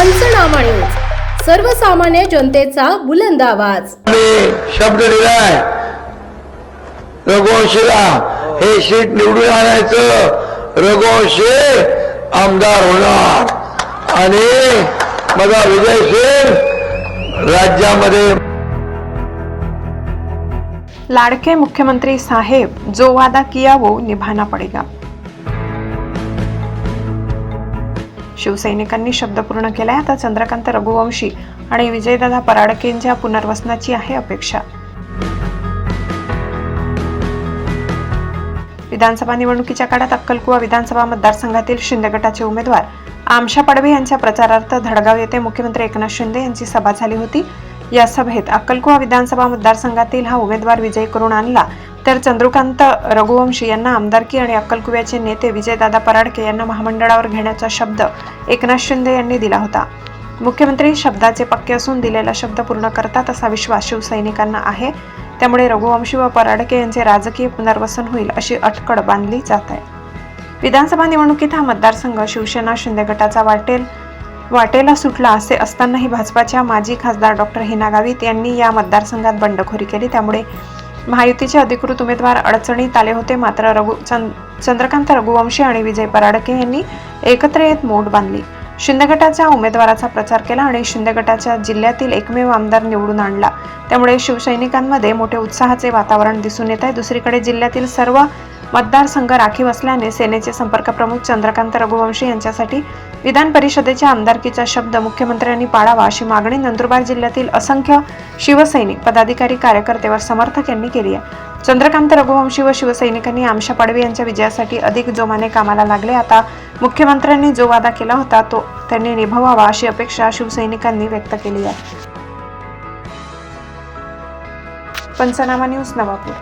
पंचनामा न्यूज. सर्वसामान्य जनतेचा बुलंद आवाज. शब्द दिलाय. रघुवंशीला हे सीट निवडून आणायचं. रघुवंशी आमदार होणार. आणि माझा विजय सिंग राज्यामध्ये लाडके मुख्यमंत्री साहेब जो वादा किया वो निभाना पडेगा. शिवसैनिकांनी शब्द पूर्ण केलाय. आता चंद्रकांत रघुवंशी आणि विजयदादा पराडकेंच्या पुनर्वसनाची आहे अपेक्षा. विधानसभा निवडणुकीच्या काळात अक्कलकुवा विधानसभा मतदारसंघातील शिंदे गटाचे उमेदवार आमशा पडवे यांच्या प्रचारार्थ धडगाव येथे मुख्यमंत्री एकनाथ शिंदे यांची सभा झाली होती. या सभेत अक्कलकुवा विधानसभा मतदारसंघातील हा उमेदवार विजय करून आणला. तर चंद्रकांत रघुवंशी यांना आमदारकी आणि अक्कलकुव्याचे नेते विजयदादा पराडके यांना महामंडळावर घेण्याचा शब्द एकनाथ शिंदे यांनी दिला होता. मुख्यमंत्री शब्दाचे पक्के असून दिलेला शब्द पूर्ण करतात असा विश्वास शिवसैनिकांना आहे. त्यामुळे रघुवंशी व पराडके यांचे राजकीय पुनर्वसन होईल अशी अटकळ बांधली जात आहे. विधानसभा निवडणुकीत हा मतदारसंघ शिवसेना शिंदे गटाचा वाटेल वाटेला सुटला असे असतानाही भाजपाच्या माजी खासदार डॉक्टर हिना गावित यांनी या मतदारसंघात बंडखोरी केली. त्यामुळे महायुतीचे अधिकृत उमेदवार अडचणीत आले होते. मात्र रघु चंद चंद्रकांत रघुवंशी आणि विजय पराडके यांनी एकत्र येत मोड बांधली. शिंदे गटाच्या उमेदवाराचा प्रचार केला आणि शिंदे गटाच्या जिल्ह्यातील एकमेव आमदार निवडून आणला. त्यामुळे शिवसैनिकांमध्ये मोठे उत्साहाचे वातावरण दिसून येत आहे. दुसरीकडे जिल्ह्यातील सर्व मतदारसंघ राखीव असल्याने सेनेचे संपर्क प्रमुख चंद्रकांत रघुवंशी यांच्यासाठी विधान परिषदेच्या आमदारकीचा शब्द मुख्यमंत्र्यांनी पाळावा अशी मागणी नंदुरबार जिल्ह्यातील असंख्य शिवसैनिक पदाधिकारी कार्यकर्ते व समर्थक यांनी केली आहे. चंद्रकांत रघुवंशी व शिवसैनिकांनी आमशा पाडवी यांच्या विजयासाठी अधिक जोमाने कामाला लागले. आता मुख्यमंत्र्यांनी जो वादा केला होता तो त्यांनी निभवावा अशी अपेक्षा शिवसैनिकांनी व्यक्त केली आहे. पंचनामा न्यूज नवापूर.